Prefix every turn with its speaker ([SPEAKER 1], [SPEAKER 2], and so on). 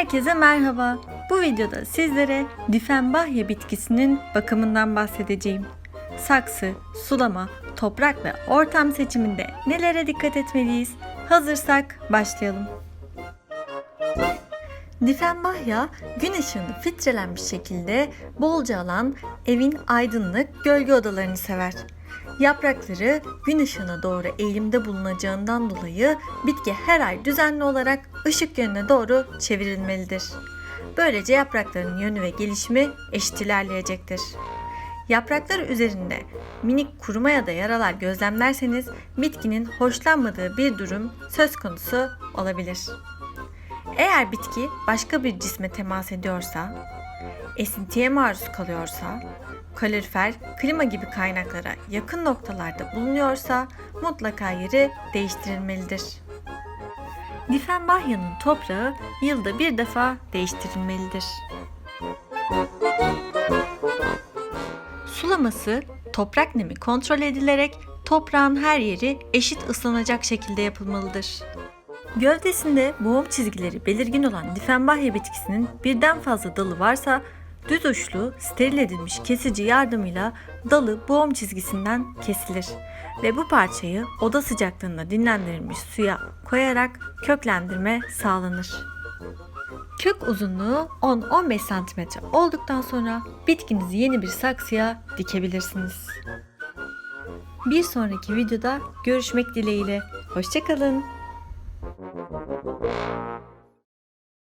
[SPEAKER 1] Herkese merhaba. Bu videoda sizlere Diffenbachia bitkisinin bakımından bahsedeceğim. Saksı, sulama, toprak ve ortam seçiminde nelere dikkat etmeliyiz? Hazırsak başlayalım. Diffenbachia gün ışığını filtrelenmiş şekilde bolca alan evin aydınlık gölge odalarını sever. Yaprakları gün ışığına doğru eğilimde bulunacağından dolayı bitki her ay düzenli olarak ışık yönüne doğru çevrilmelidir. Böylece yaprakların yönü ve gelişimi eşit ilerleyecektir. Yapraklar üzerinde minik kuruma ya da yaralar gözlemlerseniz bitkinin hoşlanmadığı bir durum söz konusu olabilir. Eğer bitki başka bir cisme temas ediyorsa, esintiye maruz kalıyorsa, kalorifer, klima gibi kaynaklara yakın noktalarda bulunuyorsa mutlaka yeri değiştirilmelidir. Diffenbachia'nın toprağı yılda bir defa değiştirilmelidir. Sulaması toprak nemi kontrol edilerek toprağın her yeri eşit ıslanacak şekilde yapılmalıdır. Gövdesinde boğum çizgileri belirgin olan Diffenbachia bitkisinin birden fazla dalı varsa düz uçlu steril edilmiş kesici yardımıyla dalı boğum çizgisinden kesilir ve bu parçayı oda sıcaklığında dinlendirilmiş suya koyarak köklendirme sağlanır. Kök uzunluğu 10-15 cm olduktan sonra bitkinizi yeni bir saksıya dikebilirsiniz. Bir sonraki videoda görüşmek dileğiyle. Hoşçakalın. Thank you.